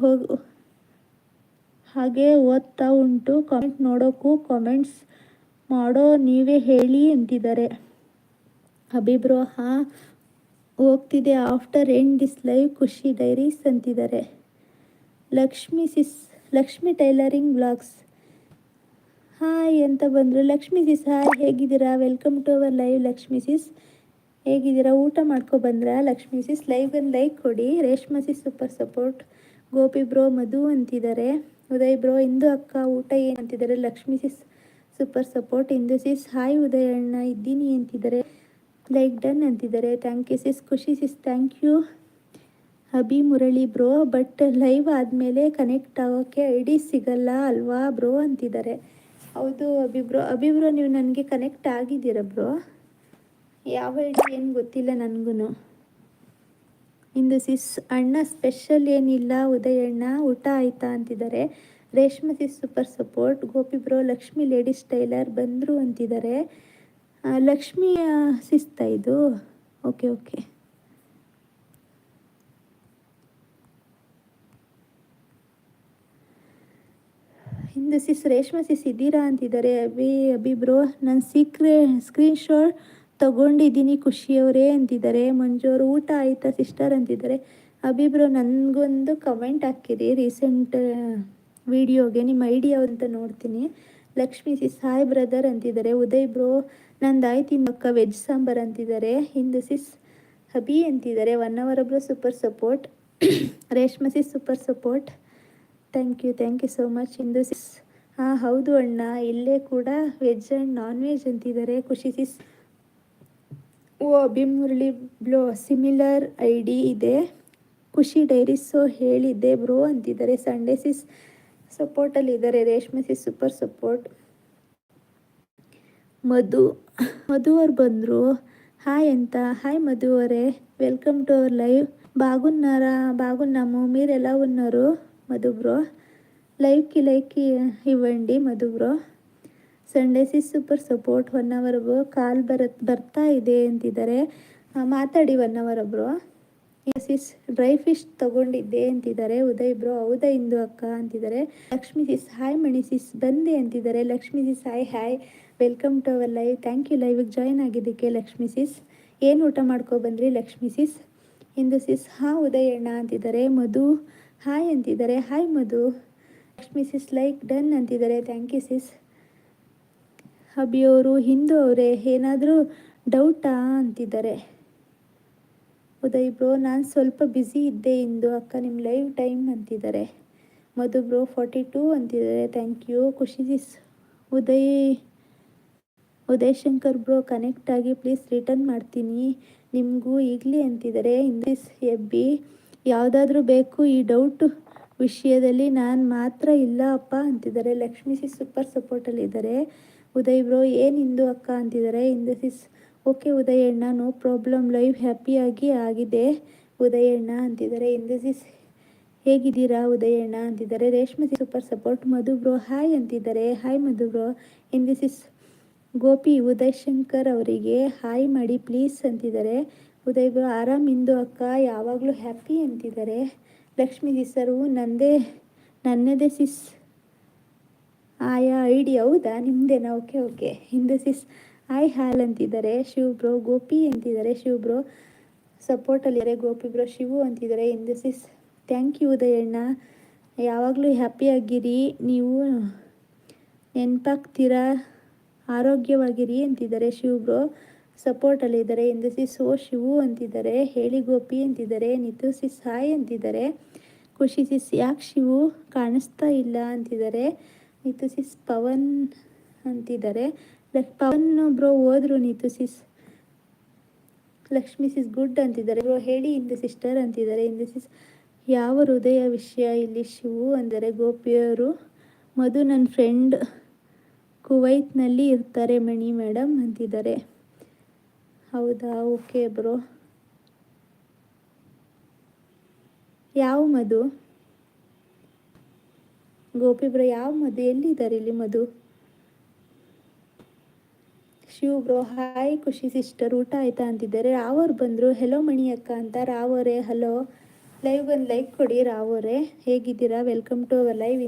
ಹೋಗಿ. ಹಾಗೆ ಓದ್ತಾ ಉಂಟು. ಕಾಮೆಂಟ್ ನೋಡೋಕ್ಕೂ ಕಾಮೆಂಟ್ಸ್ ಮಾಡೋ ನೀವೇ ಹೇಳಿ ಅಂತಿದ್ದಾರೆ. ಅಭಿಬ್ರೋ ಹಾಂ ಹೋಗ್ತಿದೆ after end this live Khushi diaries ಅಂತಿದ್ದಾರೆ. Lakshmi sis, Lakshmi tailoring blogs hi ಅಂತ ಬಂದರು. ಲಕ್ಷ್ಮಿ ಸಿಸ್ ಹಾಯ್ ಹೇಗಿದ್ದೀರಾ? Welcome to our live Lakshmi sis. ಹೇಗಿದ್ದೀರಾ? ಊಟ ಮಾಡ್ಕೊ ಬಂದ್ರಾ? ಲಕ್ಷ್ಮಿ ಸಿಸ್ ಲೈವ್ಗೆ ಲೈಕ್ ಕೊಡಿ. Reshma sis super support Gopi bro Madhu ಅಂತಿದ್ದಾರೆ. ಉದಯ್ ಬ್ರೋ, ಇಂದು ಅಕ್ಕ ಊಟ ಏನು ಅಂತಿದ್ದಾರೆ? Lakshmi sis super support Indu sis hi Uday ಅಣ್ಣ ಇದ್ದೀನಿ ಅಂತಿದ್ದಾರೆ. ಲೈಕ್ ಡನ್ ಅಂತಿದ್ದಾರೆ. Thank you sis Khushi sis thank you Abhi Murali bro but live ಆದಮೇಲೆ ಕನೆಕ್ಟ್ ಆಗೋಕ್ಕೆ ಐ ಡಿ ಸಿಗಲ್ಲ ಅಲ್ವಾ ಬ್ರೋ ಅಂತಿದ್ದಾರೆ. ಹೌದು ಅಭಿ ಬ್ರೋ ಅಭಿ ಬ್ರೋ, ನೀವು ನನಗೆ ಕನೆಕ್ಟ್ ಆಗಿದ್ದೀರ ಬ್ರೋ? ಯಾವ ಐ ಡಿ ಏನು ಗೊತ್ತಿಲ್ಲ ನನಗೂ ಇಂದು ಸಿಸ್ ಅಣ್ಣ ಸ್ಪೆಷಲ್ ಏನಿಲ್ಲ, ಉದಯಣ್ಣ ಊಟ ಆಯ್ತಾ ಅಂತಿದ್ದಾರೆ. Reshma sis super support Gopi bro Lakshmi ladies tailor ಬಂದರು ಅಂತಿದ್ದಾರೆ. ಲಕ್ಷ್ಮಿ ಸಿಸ್ತಾ ಇದು? ಓಕೆ ಓಕೆ ಇಂದು ಸಿಸ್ ರೇಷ್ಮೆ ಸಿಸ್ ಇದ್ದೀರಾ ಅಂತಿದ್ದಾರೆ. ಅಭಿ ಅಭಿ ಬ್ರೋ ನನ್ನ ಸೀಕ್ರೆ ಸ್ಕ್ರೀನ್ ಶಾಟ್ ತೊಗೊಂಡಿದ್ದೀನಿ ಖುಷಿಯವರೇ ಅಂತಿದ್ದಾರೆ. ಮಂಜು ಊಟ ಆಯಿತಾ ಸಿಸ್ಟರ್ ಅಂತಿದ್ದಾರೆ. ಅಭಿ ಬ್ರೋ ನನಗೊಂದು ಕಮೆಂಟ್ ಹಾಕಿರಿ ರೀಸೆಂಟ್ ವಿಡಿಯೋಗೆ, ನಿಮ್ಮ ಐಡಿಯಾ ಅಂತ ನೋಡ್ತೀನಿ. ಲಕ್ಷ್ಮಿ ಸಿಸ್ ಸಾಯ್ ಬ್ರದರ್ ಅಂತಿದ್ದಾರೆ. ಉದಯ್ ಬ್ರೋ, ನಂದು ಆಯ್ತು ಇನ್ನೊಕ್ಕ ವೆಜ್ ಸಾಂಬಾರ್ ಅಂತಿದ್ದಾರೆ. ಹಿಂದೂ ಸಿಸ್, ಹಬಿ ಅಂತಿದ್ದಾರೆ. ಒನ್ ಅವರ್ ಒಬ್ಬರು super support. Reshma sis super support. Thank you thank you so much Hindu sis. ಹಾಂ ಹೌದು ಅಣ್ಣ, ಇಲ್ಲೇ ಕೂಡ ವೆಜ್ ಆ್ಯಂಡ್ ನಾನ್ ವೆಜ್ ಅಂತಿದ್ದಾರೆ Khushi sis. O Abhimurali bro similar I D ಇದೆ ಖುಷಿ ಡೈರೀಸು ಹೇಳಿದ್ದೆ ಬ್ರೋ ಅಂತಿದ್ದಾರೆ ಸಂಡೇ ಸಿಸ್ ಸಪೋರ್ಟಲ್ಲಿ ಇದ್ದಾರೆ ರೇಷ್ಮೆ ಸಿಸ್ ಸೂಪರ್ ಸಪೋರ್ಟ್ ಮಧು ಮಧು ಅವ್ರು ಬಂದರು ಹಾಯ್ ಅಂತ ಹಾಯ್ ಮಧು ಅವರೇ వెల్కమ్ టు అవర్ లైవ్ బాగున్నారా బాగున్నాము మీరు ఎలా ఉన్నారు మధు బ్రో లైవ్కి లైక్కి ఇవ్వండి Madhu bro Sundays is super support one hour call ಬರತ್ ಬರ್ತಾ ಇದೆ ಅಂತಿದ್ದಾರೆ ಮಾತಾಡಿ ಒನ್ ಅವರ್ ಒಬ್ಬರು ಎಸ್ ಇಸ್ ಡ್ರೈ ಫಿಶ್ ತಗೊಂಡಿದ್ದೆ ಅಂತಿದ್ದಾರೆ ಉದಯ್ ಬ್ರೋ ಹೌದಾ ಇಂದು ಅಕ್ಕ ಅಂತಿದ್ದಾರೆ ಲಕ್ಷ್ಮಿ ಸಿಸ್ ಹಾಯ್ ಮಣಿ ಸಿಸ್ ಬಂದೆ ಅಂತಿದ್ದಾರೆ Lakshmi sis hi hi welcome to our live thank you ಲೈವಿಗೆ join ಆಗಿದ್ದಕ್ಕೆ ಲಕ್ಷ್ಮಿ ಸಿಸ್ ಏನು ಊಟ ಮಾಡ್ಕೊ ಬಂದ್ರಿ? ಲಕ್ಷ್ಮಿ ಸಿಸ್ ಇಂದು ಸಿಸ್ ಹಾಂ ಉದಯಣ್ಣ ಅಂತಿದ್ದಾರೆ. ಮಧು ಹಾಯ್ ಅಂತಿದ್ದಾರೆ. Hi Madhu. Lakshmi sis like done ಅಂತಿದ್ದಾರೆ. ಥ್ಯಾಂಕ್ ಯು ಸಿಸ್ ಅಭಿಯವರು ಹಿಂದೂ ಅವರೇ ಏನಾದರೂ ಡೌಟಾ ಅಂತಿದ್ದಾರೆ. ಉದಯ್ ಬ್ರೋ ನಾನು ಸ್ವಲ್ಪ ಬ್ಯುಸಿ ಇದ್ದೆ ಇಂದು, ಅಕ್ಕ ನಿಮ್ಮ ಲೈವ್ ಟೈಮ್ ಅಂತಿದ್ದಾರೆ. ಮಧು ಬ್ರೋ ಫಾರ್ಟಿ ಟೂ ಅಂತಿದ್ದಾರೆ thank you Khushi Uday Uday Shankar bro connect ಆಗಿ ಪ್ಲೀಸ್ ರಿಟರ್ನ್ ಮಾಡ್ತೀನಿ. ನಿಮಗೂ ಈಗಲಿ ಅಂತಿದ್ದಾರೆ ಇಂದಿಸ್ ಎಬ್ಬಿ ಯಾವುದಾದ್ರೂ ಬೇಕು, ಈ ಡೌಟ್ ವಿಷಯದಲ್ಲಿ ನಾನು ಮಾತ್ರ ಇಲ್ಲ ಅಪ್ಪ ಅಂತಿದ್ದಾರೆ. ಲಕ್ಷ್ಮೀ ಸಿಸ್ ಸೂಪರ್ ಸಪೋರ್ಟಲ್ಲಿದ್ದಾರೆ ಉದಯ್ ಬ್ರೋ ಏನು ಹಿಂದೂ ಅಕ್ಕ ಅಂತಿದ್ದಾರೆ? ಹಿಂದೂ ಸಿಸ್ ಓಕೆ ಉದಯಣ್ಣ ನೋ ಪ್ರಾಬ್ಲಮ್ ಲೈವ್ ಹ್ಯಾಪಿಯಾಗಿ ಆಗಿದೆ ಉದಯಣ್ಣ ಅಂತಿದ್ದಾರೆ. ಹಿಂದೂ ಸಿಸ್ ಹೇಗಿದ್ದೀರಾ ಉದಯಣ್ಣ ಅಂತಿದ್ದಾರೆ. Reshma super support Madhu bro hi ಅಂತಿದ್ದಾರೆ. Hi Madhu bro Hindu sis Gopi Uday Shankar ಅವರಿಗೆ ಹಾಯ್ ಮಾಡಿ ಪ್ಲೀಸ್ ಅಂತಿದ್ದಾರೆ. ಉದಯ್ ಬ್ರೋ ಆರಾಮ್ ಇಂದು ಅಕ್ಕ? ಯಾವಾಗಲೂ ಹ್ಯಾಪಿ ಅಂತಿದ್ದಾರೆ. ಲಕ್ಷ್ಮೀ ಹೆಸರು ನಂದೇ, ನನ್ನದೇ ಸಿಸ್ ಆಯಾ ಐಡಿ ಹೌದಾ? ನಿಮ್ಮದೇನಾ ಓಕೆ ಓಕೆ ಹಿಂದೆ ಸಿಸ್ ಐ ಹಾಲ್ ಅಂತಿದ್ದಾರೆ. ಶಿವ್ ಬ್ರೋ, ಗೋಪಿ ಅಂತಿದ್ದಾರೆ. ಶಿವ್ ಬ್ರೋ ಸಪೋರ್ಟಲ್ಲಿದ್ದಾರೆ ಗೋಪಿ ಬ್ರೋ, ಶಿವು ಅಂತಿದ್ದಾರೆ. ಹಿಂದೆ ಸಿಸ್ ಥ್ಯಾಂಕ್ ಯು ಉದಯಣ್ಣ. ಯಾವಾಗಲೂ ಹ್ಯಾಪಿಯಾಗಿರಿ ನೀವು ನೆನಪಾಗ್ತೀರಾ? ಆರೋಗ್ಯವಾಗಿರಿ ಅಂತಿದ್ದಾರೆ ಶಿವ್ ಬ್ರೋ. ಸಪೋರ್ಟಲ್ಲಿದ್ದಾರೆ ಎಂದು ಸಿಸ್ ಓ ಶಿವು ಅಂತಿದ್ದಾರೆ, ಹೇಳಿ ಗೋಪಿ ಅಂತಿದ್ದಾರೆ ನಿತು ಸಿ ಸಾಯ್ ಅಂತಿದ್ದಾರೆ, ಖುಷಿ ಸಿಸ್ ಯಾಕೆ ಶಿವು ಕಾಣಿಸ್ತಾ ಇಲ್ಲ ಅಂತಿದ್ದಾರೆ ನಿತು ಸಿಸ್ ಪವನ್ ಅಂತಿದ್ದಾರೆ, ಲಕ್, ಪವನ್ ಬ್ರೋ ಹೋದ್ರು Nitu sis Lakshmi sis good ಅಂತಿದ್ದಾರೆ, ಬ್ರೋ ಹೇಳಿ ಇಂದ ಸಿಸ್ಟರ್ ಅಂತಿದ್ದಾರೆ, ಇಂದ ಸಿಸ್ ಯಾವ ಹೃದಯ ವಿಷಯ ಇಲ್ಲಿ ಶಿವು ಅಂದರೆ ಗೋಪಿಯವರು ಮಧು ನನ್ನ ಫ್ರೆಂಡ್ ಕುವೈತ್ನಲ್ಲಿ ಇರ್ತಾರೆ ಮಣಿ ಮೇಡಮ್ ಅಂತಿದ್ದಾರೆ. ಹೌದಾ? Okay bro. ಯಾವ ಮಧು? ಗೋಪಿ ಬ್ರೋ, ಯಾವ ಮಧು? ಎಲ್ಲಿದ್ದಾರೆ ಇಲ್ಲಿ Madhu? Shiv bro, hi Khushi sister, ಊಟ ಆಯ್ತಾ ಅಂತಿದ್ದಾರೆ. ರಾವರ್ ಬಂದರು. ಹೆಲೋ ಮಣಿ ಅಕ್ಕ ಅಂತ. ರಾವರೇ ಹಲೋ ಲೈವ್ ಒಂದು ಲೈಕ್ ಕೊಡಿ ರಾವರೇ. ಹೇಗಿದ್ದೀರಾ? Welcome to our live